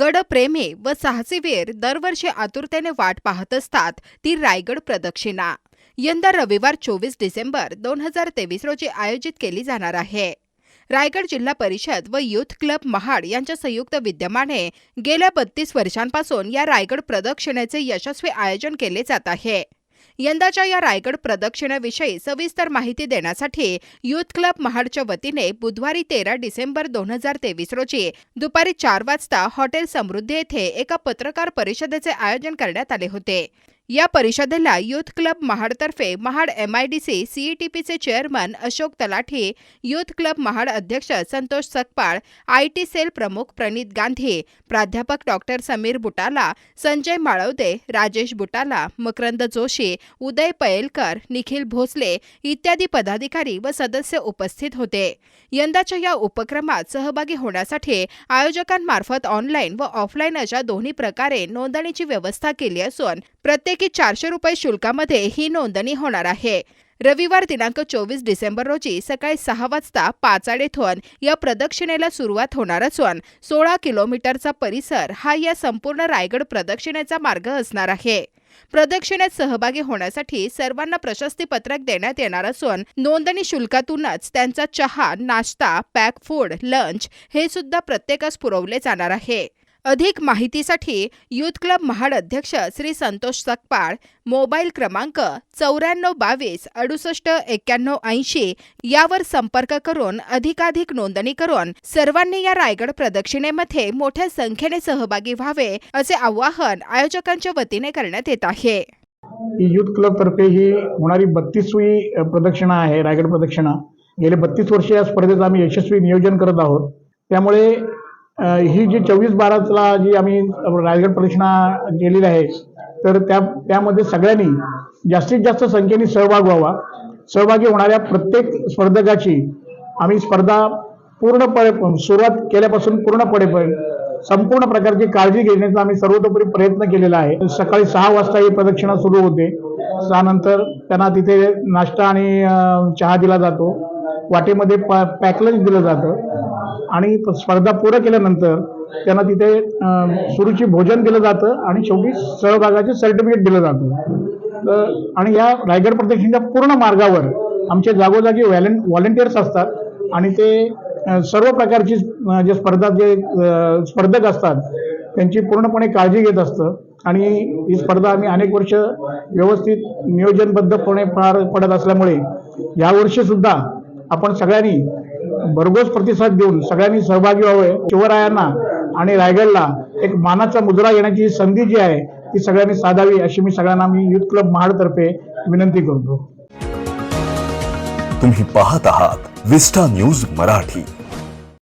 गडप्रेमे व साहसीवीर दरवर्षी आतुरतेने वाट पाहत असतात ती रायगड प्रदक्षिणा. यंदा रविवार चोवीस डिसेंबर दोन हजार तेवीस रोजी आयोजित केली जाणार आहे. रायगड जिल्हा परिषद व युथ क्लब महाड यांच्या संयुक्त विद्यमाने गेल्या बत्तीस वर्षांपासून या रायगड प्रदक्षिणेचे यशस्वी आयोजन केले जात आहे. यंदाच्या या रायगड प्रदक्षिणाविषयी सविस्तर माहिती देण्यासाठी युथ क्लब महाडच्या वतीने बुधवारी तेरा डिसेंबर दोन हजार तेवीस रोजी दुपारी चार वाजता हॉटेल समृद्धी येथे एका पत्रकार परिषदेचे आयोजन करण्यात आले होते. या परिषदेला youth club महाडतर्फे Mahad M I D C सीईटीपीचे chairman Ashok Talathe youth club Mahad अध्यक्ष Santosh Sakpal I T cell प्रमुख प्रणित गांधी प्राध्यापक डॉक्टर समीर बुटाला संजय माळवदे राजेश बुटाला मकरंद जोशी उदय पयलकर निखिल भोसले इत्यादी पदाधिकारी व सदस्य उपस्थित होते. यंदाच्या या उपक्रमात सहभागी होण्यासाठी आयोजकांमार्फत ऑनलाईन व ऑफलाईन अशा दोन्ही प्रकारे नोंदणीची व्यवस्था केली असून प्रत्येक चारशे रुपये शुल्कामध्ये ही नोंदणी होणार आहे. रविवार दिनांक चोवीस डिसेंबर रोजी सकाळी सहा वाजता पाचाडे येथून या प्रदक्षिणेला सुरुवात होणार असून सोळा किलोमीटरचा परिसर हा या संपूर्ण रायगड प्रदक्षिणेचा मार्ग असणार आहे. प्रदक्षिणेत सहभागी होण्यासाठी सर्वांना प्रशस्तीपत्रक देण्यात येणार असून नोंदणी शुल्कातूनच त्यांचा चहा नाश्ता पॅक फूड लंच हे सुद्धा प्रत्येकास पुरवले जाणार आहे. अधिक माहितीसाठी युथ क्लब महाड अध्यक्ष श्री संतोष सकपाळ मोबाईल क्रमांक चौऱ्याण्णव बावीस अडुसष्ट एक्क्याण्णव ऐंशी यावर संपर्क करून अधिकाधिक नोंदणी करून सर्वांनी या रायगड प्रदक्षिणेमध्ये मोठ्या संख्येने सहभागी व्हावे असे आवाहन आयोजकांच्या वतीने करण्यात येत आहे. युथ क्लब तर्फे ही होणारी बत्तीसवी प्रदक्षिणा आहे रायगड प्रदक्षिणा. गेले बत्तीस वर्ष या स्पर्धेचं आम्ही यशस्वी नियोजन करत आहोत. त्यामुळे ही जी चोवीस बाराला जी आम्ही रायगड प्रदक्षिणा केलेली आहे तर त्या त्यामध्ये सगळ्यांनी जास्तीत जास्त संख्येने सहभाग व्हावा. सहभागी होणाऱ्या प्रत्येक स्पर्धकाची आम्ही स्पर्धा पूर्णपणे सुरुवात केल्यापासून पूर्णपणे संपूर्ण प्रकारची काळजी घेण्याचा आम्ही सर्वतोपरी प्रयत्न केलेला आहे. सकाळी सहा वाजता ही प्रदक्षिणा सुरू होते. त्यानंतर त्यांना तिथे नाश्ता आणि चहा दिला जातो. वाटेमध्ये पॅक लंच दिलं जातं. आणि स्पर्धा पूर्ण केल्यानंतर त्यांना तिथे सुरुची भोजन दिलं जातं आणि शेवटी सहभागाचे सर्टिफिकेट दिलं जातं. तर आणि या रायगड प्रदक्षिणच्या पूर्ण मार्गावर आमचे जागोजागी व्हॅलें व्हॉलेंटियर्स असतात. आणि ते सर्व प्रकारची जे स्पर्धा जे स्पर्धक असतात त्यांची पूर्णपणे काळजी घेत असतं. आणि ही स्पर्धा आम्ही अनेक वर्ष व्यवस्थित नियोजनबद्धपणे पार पडत असल्यामुळे यावर्षीसुद्धा आपण सगळ्यांनी भरघोस प्रतिसाद देऊन सगळ्यांनी सहभागी व्हावे शिवरायांना आणि रायगडला एक मानाचा मुजरा येण्याची संधी जी आहे ती सगळ्यांनी साधावी अशी मी सगळ्यांना मी युथ क्लब महाडतर्फे विनंती करतो. तुम्ही पाहत आहात विस्टा न्यूज मराठी.